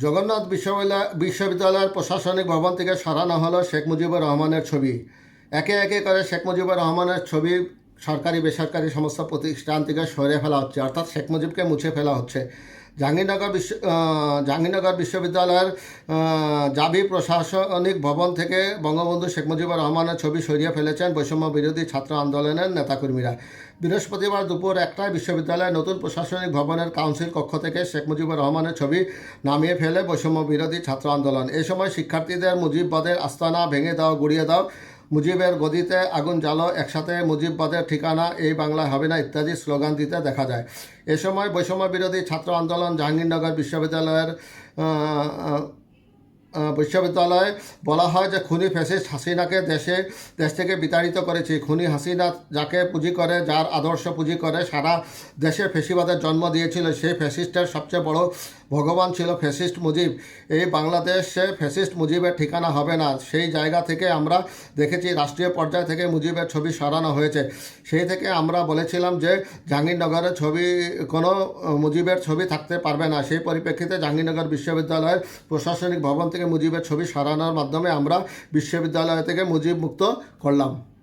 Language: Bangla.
জগন্নাথ বিশ্ববিদ্যালয় বিশ্ববিদ্যালয়ের প্রশাসনিক ভবন থেকে সরানো হলো শেখ মুজিবুর রহমানের ছবি। একে একে করে শেখ মুজিবুর রহমানের ছবি সরকারি, বেসরকারি সমস্ত প্রতিষ্ঠান থেকে সরে ফেলা হচ্ছে। অর্থাৎ শেখ মুজিবকে মুছে ফেলা হচ্ছে। জাহাঙ্গীরনগর বিশ্ব জাহাঙ্গীরনগর বিশ্ববিদ্যালয়ের জাবি প্রশাসনিক ভবন থেকে বঙ্গবন্ধু শেখ মুজিবুর রহমানের ছবি সরিয়ে ফেলেছেন বৈষম্য বিরোধী ছাত্র আন্দোলনের নেতাকর্মীরা। বৃহস্পতিবার দুপুর একটায় বিশ্ববিদ্যালয়ের নতুন প্রশাসনিক ভবনের কাউন্সিল কক্ষ থেকে শেখ মুজিবুর রহমানের ছবি নামিয়ে ফেলে বৈষম্য বিরোধী ছাত্র আন্দোলন। এই সময় শিক্ষার্থীদের মুজিববাদের আস্তানা ভেঙে দাও, গুড়িয়ে দাও মুজিবের গদিতে আগুন জ্বালো, একসাথে মুজিববাদের ঠিকানা এই বাংলায় হবে না ইত্যাদি স্লোগান দিতে দেখা যায়। এ সময় বৈষম্য বিরোধী ছাত্র আন্দোলন জাহাঙ্গীরনগর বিশ্ববিদ্যালয়ের বিশ্ববিদ্যালয়ে বলা হয় যে খুনি ফ্যাসিস্ট হাসিনাকে দেশে, দেশ থেকে বিতাড়িত করেছি। খুনি হাসিনা যাকে পুঁজি করে, যার আদর্শ পুঁজি করে, সারা দেশে ফেসিবাদের জন্ম দিয়েছিল। সেই ফ্যাসিস্টের সবচেয়ে বড় ভগবান ছিল ফ্যাসিস্ট মুজিব। এই বাংলাদেশে ফ্যাসিস্ট মুজিবের ঠিকানা হবে না। সেই জায়গা থেকে আমরা দেখেছি, রাষ্ট্রীয় পর্যায় থেকে মুজিবের ছবি সরানো হয়েছে। সেই থেকে আমরা বলেছিলাম যে, জাহাঙ্গীরনগরের ছবি, কোনো মুজিবের ছবি থাকতে পারবে না। সেই পরিপ্রেক্ষিতে জাহাঙ্গীরনগর বিশ্ববিদ্যালয়ের প্রশাসনিক ভবন থেকে মুজিবের ছবি সরানোর মাধ্যমে আমরা বিশ্ববিদ্যালয় থেকে মুজিব মুক্ত করলাম।